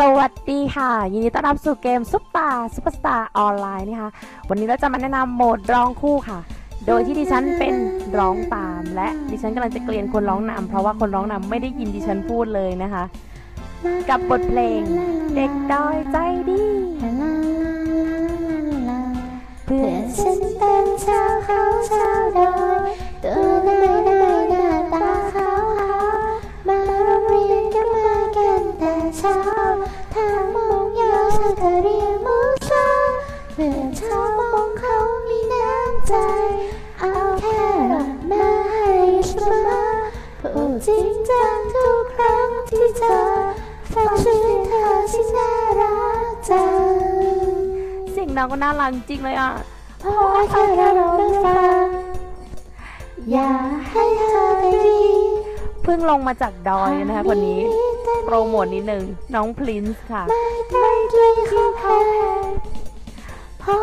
สวัสดีค่ะ ยินดีต้อนรับสู่เกมซุปตาซุปเปอร์สตาร์ออนไลน์นะคะ วันนี้เราจะมาแนะนำโหมดร้องคู่ค่ะ โดยที่ดิฉันเป็นร้องตาม และดิฉันกำลังจะเกลียนคนร้องนำเพราะว่าคนร้องนำไม่ได้ยินดิฉันพูดเลยนะคะ กับบทเพลงเด็กดอยใจดีเพื่อนฉันเป็นชาวเขาชาวดอยตัวน้อยน้อยหน้าตาขาวขาวมาโรงเรียนก็มากันแต่เช้า จริงจังทุกครั้งที่เจอฟังชื่อเธอที่น่ารักจังเสียงน้องก็น่ารักจริงเลยอะเพอแค่เราได้ฟัง อย่าให้เธอได้ดีเพิ่งลงมาจากดอยนะคะคนนี้ โปรโมทนิดนึง น้องพลินส์ค่ะไม่ได้ด้วยเขาแพ้พอ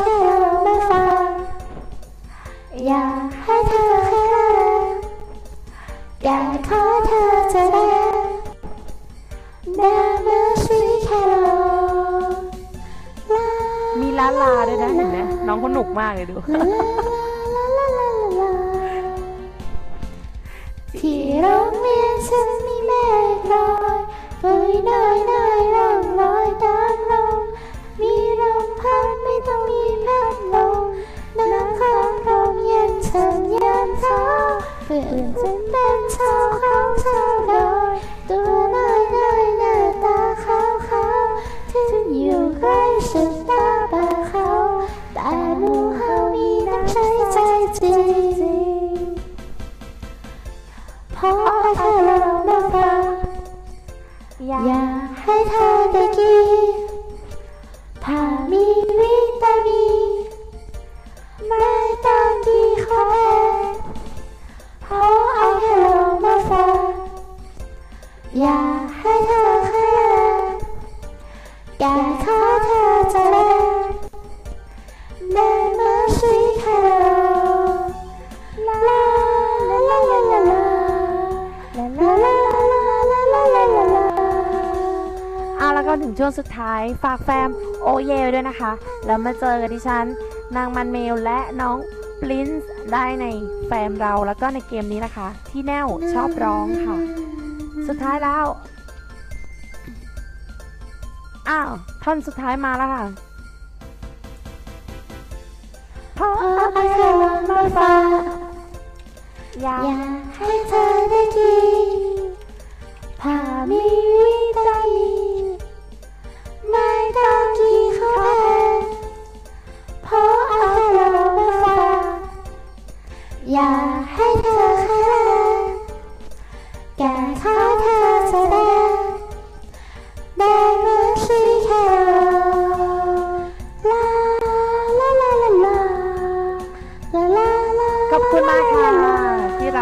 แค่เราได้ฟัง อย่าให้เธอ อยากขอเธอจะได้ได้เมื่อสีแค่เราลามีลาลาด้วยนะเห็นไหมน้องเขาหนุกมากเลยดูลาลาลาลาลาที่โรงเรียนฉันมีเมฆลอยปุยน้อยน้อยร่องลอยตามลมมีลมพัดไม่ต้องมีพัดลมน้ำของลมเย็นฉันยามเช้าเพื่อนฉัน เป็นชาวเขาชาดอยตัวน้อยน้อยหน้าตาขาวขาวถึงอยู่ใกล้สุดตาป่าเขาแต่หมู่เฮามีน้ำใจใจจริงพอแค่เราได้ฟังอยากให้เธอได้กินถ้ามีวิตามินไม่ต้องดีขอแทนพอเอา อยากให้เธอแค่อยากขอเธอจะแล Never see hello La la la la la la la La la la la la la la la la เอาแล้วก็ถึงช่วงสุดท้ายฝากแฟมโอเยลด้วยนะคะ แล้วมาเจอกับดิฉัน นางมันเมลและน้องปลินส์ได้ในแฟมเราแล้วก็ในเกมนี้นะคะ ที่แนวชอบร้องค่ะ สุดท้ายแล้ว อ้าว ท่อนสุดท้ายมาแล้วค่ะเพอเอาแค่เรามาฟังอยาอยากให้เธอได้กินถ้ามีวิตามินไม่ต้องกินข้าวแพงเพราะอาแค่เรามาฟังอยากให้เธอ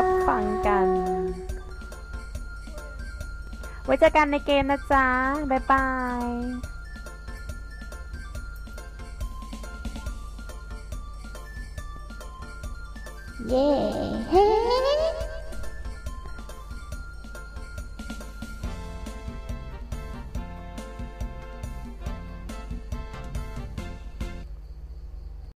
รับฟังกัน ไว้เจอกันในเกมนะจ๊ะ บ๊ายบายเย้